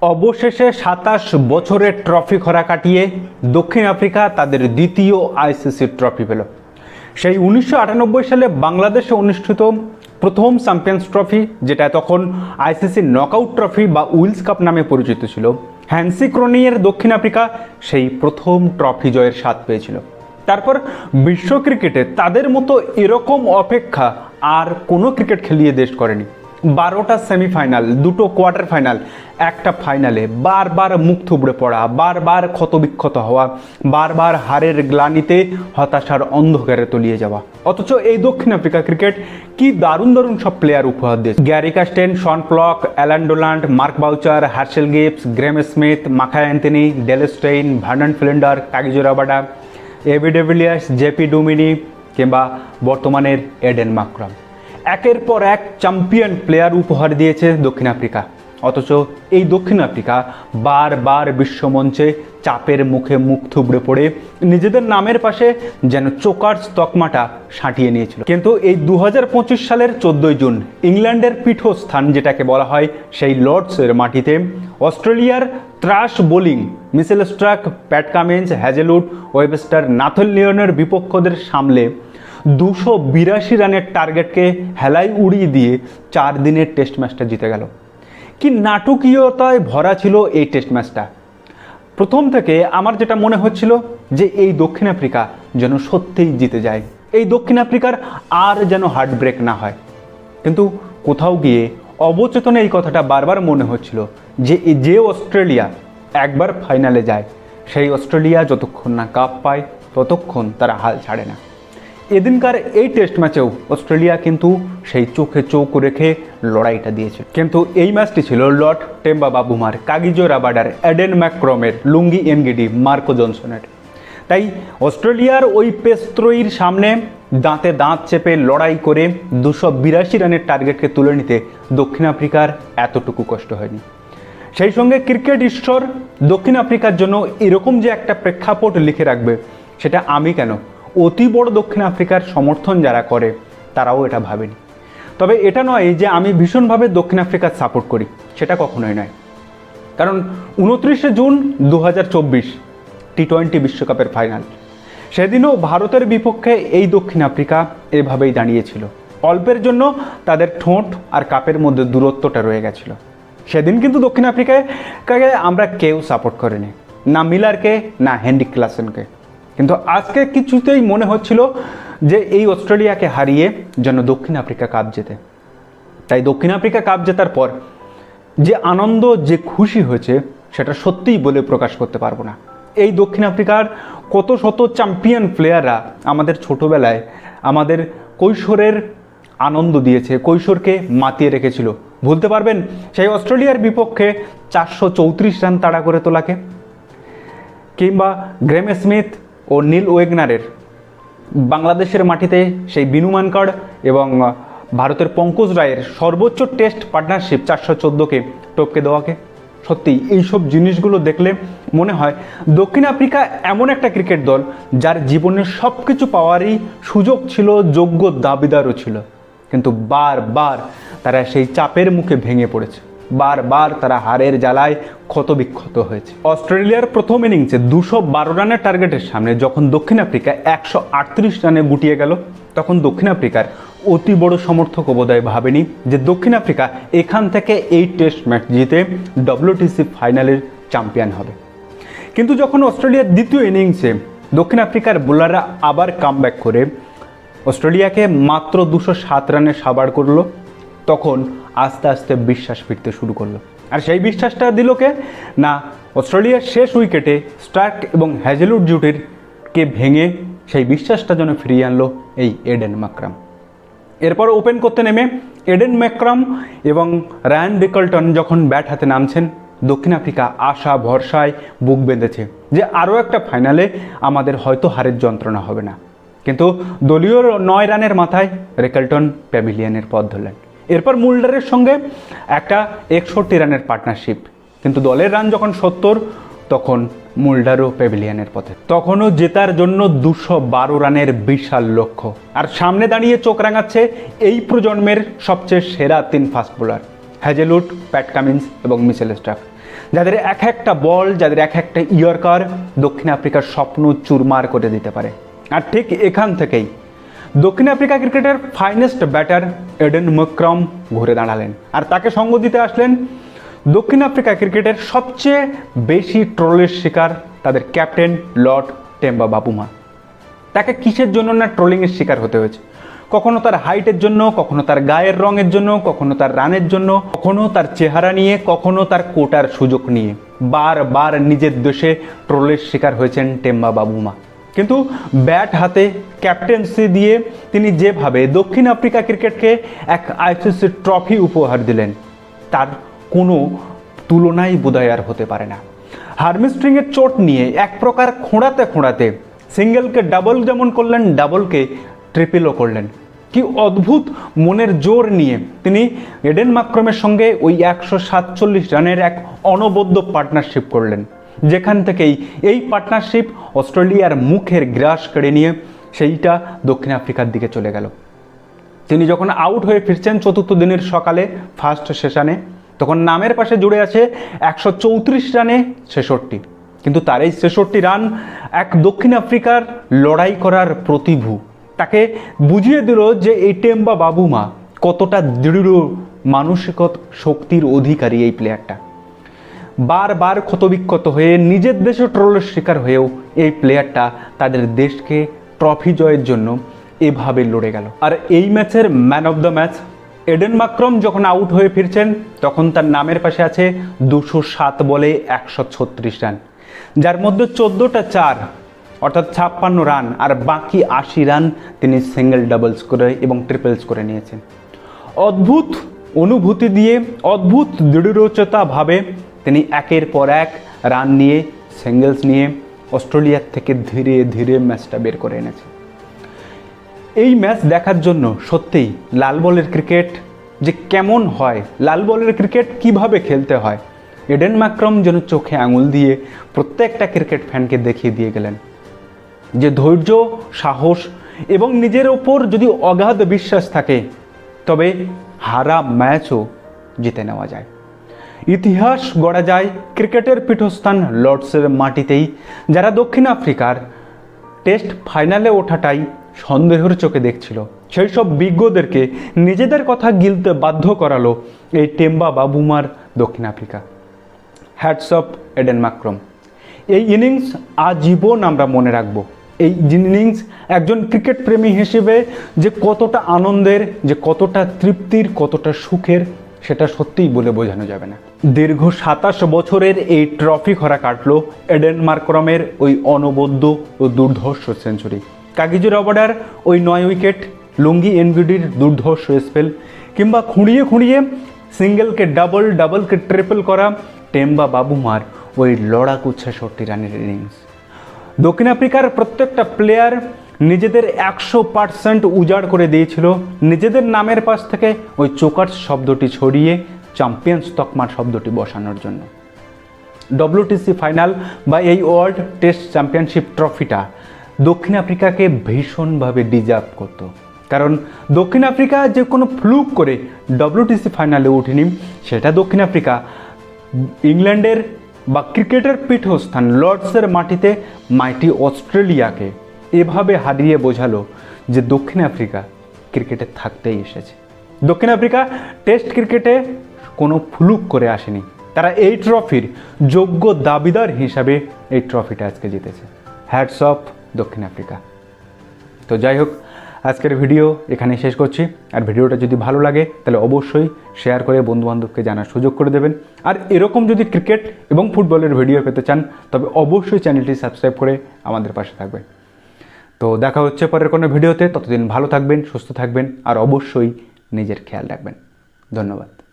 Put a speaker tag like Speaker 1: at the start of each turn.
Speaker 1: অবশেষে সাতাশ বছরের ট্রফি খরা কাটিয়ে দক্ষিণ আফ্রিকা তাদের দ্বিতীয় আইসিসি ট্রফি পেল। সেই উনিশশো আটানব্বই সালে বাংলাদেশে অনুষ্ঠিত প্রথম চ্যাম্পিয়ন্স ট্রফি, যেটা তখন আইসিসি নকআউট ট্রফি বা উইলস কাপ নামে পরিচিত ছিল। হ্যান্সি ক্রোনিয়ের দক্ষিণ আফ্রিকা সেই প্রথম ট্রফি জয়ের স্বাদ পেয়েছিল। তারপর বিশ্ব ক্রিকেটে তাদের মতো এরকম অপেক্ষা আর কোনো ক্রিকেট খেলিয়ে দেশ করেনি। বারোটা সেমিফাইনাল দুটো কোয়ার্টার ফাইনাল একটা ফাইনালে বারবার মুখ থুবড়ে পড়া, বারবার ক্ষতবিক্ষত হওয়া, বারবার হারের গ্লানিতে হতাশার অন্ধকারে তলিয়ে যাওয়া। অথচ এই দক্ষিণ আফ্রিকা ক্রিকেট কি দারুণ দারুণ সব প্লেয়ার উপহার দিয়েছে। Gary Kirsten, Shaun Pollock, Allan Donald, Mark Boucher Herschelle Gibbs Graeme Smith, Makhaya Ntini Dale Steyn Vernon Philander Kagiso Rabada AB de Villiers JP Duminy কিংবা বর্তমানের এডেন মাকরাম। একের পর এক চ্যাম্পিয়ন প্লেয়ার উপহার দিয়েছে দক্ষিণ আফ্রিকা। অথচ এই দক্ষিণ আফ্রিকা বারবার বিশ্বমঞ্চে চাপের মুখে মুখ থুবড়ে পড়ে নিজেদের নামের পাশে যেন চোকার তকমাটা সাঁটিয়ে নিয়েছিল। কিন্তু এই দু হাজার পঁচিশ সালের চোদ্দোই জুন ইংল্যান্ডের পীঠস্থান যেটাকে বলা হয় সেই লর্ডসের মাটিতে অস্ট্রেলিয়ার ত্রাস bowling Mitchell Starc Pat Cummins Hazlewood Webster Nathan লিওনের বিপক্ষদের সামলে দুশো বিরাশি রানের টার্গেটকে হেলাই উড়িয়ে দিয়ে চার দিনের টেস্ট ম্যাচটা জিতে গেল। কি নাটকীয়তায় ভরা ছিল এই টেস্ট ম্যাচটা প্রথম থেকে আমার যেটা মনে হচ্ছিল যে এই দক্ষিণ আফ্রিকা যেন সত্যিই জিতে যায়। এই দক্ষিণ আফ্রিকার আর যেন হার্ট ব্রেক না হয়। কিন্তু কোথাও গিয়ে অবচেতনে এই কথাটা বারবার মনে হচ্ছিল যে যে অস্ট্রেলিয়া একবার ফাইনালে যায়, সেই অস্ট্রেলিয়া যতক্ষণ না কাপ পায়, ততক্ষণ তারা হাল ছাড়ে না। এদিনকার এই টেস্ট ম্যাচেও অস্ট্রেলিয়া কিন্তু সেই চোখে চোখ রেখে লড়াইটা দিয়েছে। কিন্তু এই ম্যাচটি ছিল লর্ড টেম্বা বাবুমার কাগিজো রাবাডার অ্যাডেন ম্যাক্রমের লুঙ্গি এনগিডি, মার্কো জনসনের। তাই অস্ট্রেলিয়ার ওই পেস্ত্রয়ীর সামনে দাঁতে দাঁত চেপে লড়াই করে দুশো বিরাশি রানের টার্গেটকে তুলে নিতে দক্ষিণ আফ্রিকার এতটুকু কষ্ট হয়নি। সেই সঙ্গে ক্রিকেট ঈশ্বর দক্ষিণ আফ্রিকার জন্য এরকম যে একটা প্রেক্ষাপট লিখে রাখবে, সেটা আমি কেন অতি বড় দক্ষিণ আফ্রিকার সমর্থন যারা করে, তারাও এটা ভাবেনি। তবে এটা নয় যে আমি ভীষণভাবে দক্ষিণ আফ্রিকার সাপোর্ট করি, সেটা কখনোই নয়। কারণ উনত্রিশে জুন দু হাজার চব্বিশ টি টোয়েন্টি বিশ্বকাপের ফাইনাল সেদিনও ভারতের বিপক্ষে এই দক্ষিণ আফ্রিকা এভাবেই দাঁড়িয়েছিল। অল্পের জন্য তাদের ঠোঁট আর কাপের মধ্যে দূরত্বটা রয়ে গেছিল। সেদিন কিন্তু দক্ষিণ আফ্রিকায় আমরা কেউ সাপোর্ট করিনি, না মিলারকে, না হেনরিক ক্লাসেনকে। কিন্তু আজকে কিছুতেই মনে হচ্ছিল যে এই অস্ট্রেলিয়াকে হারিয়ে যেন দক্ষিণ আফ্রিকা কাপ জেতে। তাই দক্ষিণ আফ্রিকা কাপ জেতার পর যে আনন্দ, যে খুশি হয়েছে, সেটা সত্যিই বলে প্রকাশ করতে পারব না। এই দক্ষিণ আফ্রিকার কত শত চ্যাম্পিয়ন প্লেয়াররা আমাদের ছোটবেলায় আমাদের কৈশোরের আনন্দ দিয়েছে, কৈশোরকে মাতিয়ে রেখেছিল। ভুলতে পারবেন, সেই অস্ট্রেলিয়ার বিপক্ষে চারশো চৌত্রিশ রান তাড়া করে তোলাকে। কিংবা গ্রেম স্মিথ ও নীল ওয়েগনারের। বাংলাদেশের মাটিতে সেই বিনু মানকাড় এবং ভারতের পঙ্কজ রায়ের সর্বোচ্চ টেস্ট পার্টনারশিপ চারশো চোদ্দোকে টপকে দেওয়াকে। সত্যি, এইসব জিনিসগুলো দেখলে মনে হয় দক্ষিণ আফ্রিকা এমন একটা ক্রিকেট দল যার জীবনের সব কিছু পাওয়ারই সুযোগ ছিল, যোগ্য দাবিদারও ছিল। কিন্তু বারবার তারা সেই চাপের মুখে ভেঙে পড়েছে। বারবার তারা হারের জ্বালায় ক্ষতবিক্ষত হয়েছে। অস্ট্রেলিয়ার প্রথম ইনিংসে দুশো বারো রানের টার্গেটের সামনে যখন দক্ষিণ আফ্রিকা একশো আটত্রিশ রানে গুটিয়ে গেল, তখন দক্ষিণ আফ্রিকার অতি বড় সমর্থক বোধহয় ভাবেনি যে দক্ষিণ আফ্রিকা এখান থেকে এই টেস্ট ম্যাচ জিতে ডব্লিউটিসি ফাইনালের চ্যাম্পিয়ন হবে। কিন্তু যখন অস্ট্রেলিয়ার দ্বিতীয় ইনিংসে দক্ষিণ আফ্রিকার বোলাররা আবার কামব্যাক করে, অস্ট্রেলিয়াকে মাত্র দুশো সাত রানে সাবার করল। তখন আস্তে আস্তে বিশ্বাস ফিরতে শুরু করল। আর সেই বিশ্বাসটা দিল কে? না, অস্ট্রেলিয়ার শেষ উইকেটে স্টার্ক এবং হ্যাজেলুড জুটির কে ভেঙে সেই বিশ্বাসটা যেন ফিরিয়ে আনলো এই এডেন মাকরাম। এরপর ওপেন করতে নেমে এডেন ম্যাক্রাম এবং রায়ান ডিকলটন যখন ব্যাট হাতে নামছেন, দক্ষিণ আফ্রিকা আশা ভরসায় বুক বেঁধেছে যে আরও একটা ফাইনালে আমাদের হয়তো হারের যন্ত্রণা হবে না। কিন্তু দলীয় নয় রানের মাথায় রেকলটন প্যাভিলিয়নের পথ ধরলেন। এরপর মুল্ডারের সঙ্গে একটা একষট্টি রানের পার্টনারশিপ কিন্তু দলের রান যখন সত্তর, তখন মুল্ডারও প্যাভিলিয়নের পথে। তখনও জেতার জন্য দুশো বারো রানের বিশাল লক্ষ্য। আর সামনে দাঁড়িয়ে চোখ রাঙাচ্ছে এই প্রজন্মের সবচেয়ে সেরা তিন fast bowler Hazlewood Pat Cummins এবং মিচেল স্টাফ যাদের এক একটা বল, যাদের এক একটা ইয়র্কার দক্ষিণ আফ্রিকার স্বপ্ন চুরমার করে দিতে পারে। আর ঠিক এখান থেকেই দক্ষিণ আফ্রিকা ক্রিকেটের ফাইনেস্ট ব্যাটার এডেন মক্রম ঘুরে দাঁড়ালেন। আর তাকে সঙ্গ দিতে আসলেন দক্ষিণ আফ্রিকা ক্রিকেটের সবচেয়ে বেশি ট্রোলের শিকার তাদের ক্যাপ্টেন লর্ড টেম্বা বাবুমা। তাকে কিসের জন্য না ট্রোলিংয়ের শিকার হতে হয়েছে? কখনো তার হাইটের জন্য, কখনো তার গায়ের রঙের জন্য, কখনো তার রানের জন্য, কখনো তার চেহারা নিয়ে, কখনো তার কোটার সুযোগ নিয়ে। বারবার নিজের দেশে ট্রোলের শিকার হয়েছেন টেম্বা বাবুমা। কিন্তু ব্যাট হাতে ক্যাপ্টেন্সি দিয়ে তিনি যেভাবে দক্ষিণ আফ্রিকা ক্রিকেটকে এক আইসিসি ট্রফি উপহার দিলেন, তার কোনো তুলনাই বোধহয় আর হতে পারে না। হার্মিস্ট্রিংয়ের চোট নিয়ে এক প্রকার খোঁড়াতে খোঁড়াতে সিঙ্গেলকে ডাবল যেমন করলেন, ডাবলকে ট্রিপলও করলেন। কি অদ্ভুত মনের জোর নিয়ে তিনি এডেন মাক্রমের সঙ্গে ওই একশো সাতচল্লিশ রানের এক অনবদ্য পার্টনারশিপ করলেন। যেখান থেকেই এই পার্টনারশিপ অস্ট্রেলিয়ার মুখের গ্রাস কেড়ে নিয়ে সেইটা দক্ষিণ আফ্রিকার দিকে চলে গেল। তিনি যখন আউট হয়ে ফিরছেন চতুর্থ দিনের সকালে ফার্স্ট সেশনে তখন নামের পাশে জুড়ে আছে একশো চৌত্রিশ রানে ছেষট্টি। কিন্তু তার এই ছেষট্টি রান এক দক্ষিণ আফ্রিকার লড়াই করার প্রতিভু। তাকে বুঝিয়ে দিল যে এই টেম্বা বাবুমা কতটা দৃঢ় মানসিক শক্তির অধিকারী এই প্লেয়ারটা বারবার ক্ষতবিক্ষত হয়ে নিজের দেশে ট্রোলের শিকার হয়েও এই প্লেয়ারটা তাদের দেশকে ট্রফি জয়ের জন্য এভাবে লড়ে গেল। আর এই ম্যাচের man of the match, Aiden Markram যখন আউট হয়ে ফিরছেন, তখন তার নামের পাশে আছে দুশো সাত বলে একশো ছত্রিশ রান। যার মধ্যে চোদ্দোটা চার, অর্থাৎ ছাপ্পান্ন রান, আর বাকি আশি রান তিনি সিঙ্গেল ডাবলস করে এবং ট্রিপলস করে নিয়েছেন। অদ্ভুত অনুভূতি দিয়ে, অদ্ভুত দৃঢ়চেতাভাবে তিনি একের পর এক রান নিয়ে সিঙ্গেলস নিয়ে অস্ট্রেলিয়ার থেকে ধীরে ধীরে ম্যাচটা বের করে এনেছে। এই ম্যাচ দেখার জন্য সত্যিই লাল বলের ক্রিকেট যে কেমন হয়, লাল বলের ক্রিকেট কীভাবে খেলতে হয়, এডেন ম্যাক্রম যেন চোখে আঙুল দিয়ে প্রত্যেকটা ক্রিকেট ফ্যানকে দেখিয়ে দিয়ে গেলেন। যে ধৈর্য, সাহস এবং নিজের ওপর যদি অগাধ বিশ্বাস থাকে, তবে হারা ম্যাচও জিতে নেওয়া যায়। ইতিহাস গড়া যায় ক্রিকেটের পীঠস্থান লর্ডসের মাটিতেই। যারা দক্ষিণ আফ্রিকার টেস্ট ফাইনালে ওঠাটাই সন্দেহের চোখে দেখছিল। সেই সব বিজ্ঞদেরকে নিজেদের কথা গিলতে বাধ্য করালো এই টেম্বা বাবুমার দক্ষিণ Africa. Hats off Aiden Markram এই ইনিংস আজীবন আমরা মনে রাখব। এই ইনিংস একজন ক্রিকেট প্রেমী হিসেবে যে কতটা আনন্দের, যে কতটা তৃপ্তির, কতটা সুখের সেটা সত্যিই বলে বোঝানো যাবে না। দীর্ঘ সাতাশ বছরের এই ট্রফি খরা কাটলো এডেন মার্ক্রমের ওই অনবদ্য ও দুর্ধর্ষ সেঞ্চুরি। কাগিজু রবার্ডার ওই নয় উইকেট, লুঙ্গি এনগুডির দুর্ধর্ষ স্পেল, কিংবা খুঁড়িয়ে খুঁড়িয়ে সিঙ্গেলকে ডাবল, ডাবলকে ট্রিপল করা টেম্বা বাবুমার ওই লড়াকু ছেষট্টি রানের ইনিংস। দক্ষিণ আফ্রিকার প্রত্যেকটা প্লেয়ার নিজেদের একশো পার্সেন্ট উজাড় করে দিয়েছিল। নিজেদের নামের পাশ থেকে ওই চোকার শব্দটি ছড়িয়ে চ্যাম্পিয়ন্স তকমার শব্দটি বসানোর জন্য। ডব্লিউটিসি ফাইনাল বা এই ওয়ার্ল্ড টেস্ট চ্যাম্পিয়নশিপ ট্রফিটা দক্ষিণ আফ্রিকাকে ভীষণভাবে ডিজার্ভ করত। কারণ দক্ষিণ আফ্রিকা যে কোনো ফ্লুক করে ডব্লিউটিসি ফাইনালে ওঠেনি সেটা দক্ষিণ আফ্রিকা। ইংল্যান্ডের বা ক্রিকেটের পীঠস্থান লর্ডসের মাটিতে মাইটি অস্ট্রেলিয়াকে এভাবে হারিয়ে বোঝালো যে দক্ষিণ আফ্রিকা ক্রিকেটে থাকতেই এসেছে। দক্ষিণ আফ্রিকা টেস্ট ক্রিকেটে কোনো ফ্লুক করে আসেনি। তারা এই ট্রফির যোগ্য দাবিদার হিসাবে এই ট্রফিটা আজকে জিতেছে। হ্যাটস অফ দক্ষিণ আফ্রিকা। তো যাই হোক, আজকের ভিডিও এখানে শেষ করছি। আর ভিডিওটা যদি ভালো লাগে, তাহলে অবশ্যই শেয়ার করে বন্ধুবান্ধবকে জানার সুযোগ করে দেবেন। আর এরকম যদি ক্রিকেট এবং ফুটবলের ভিডিও পেতে চান, তবে অবশ্যই চ্যানেলটি সাবস্ক্রাইব করে আমাদের পাশে থাকবেন। তো দেখা হচ্ছে পরের কোনো ভিডিওতে। ততদিন ভালো থাকবেন, সুস্থ থাকবেন, আর অবশ্যই নিজের খেয়াল রাখবেন। ধন্যবাদ।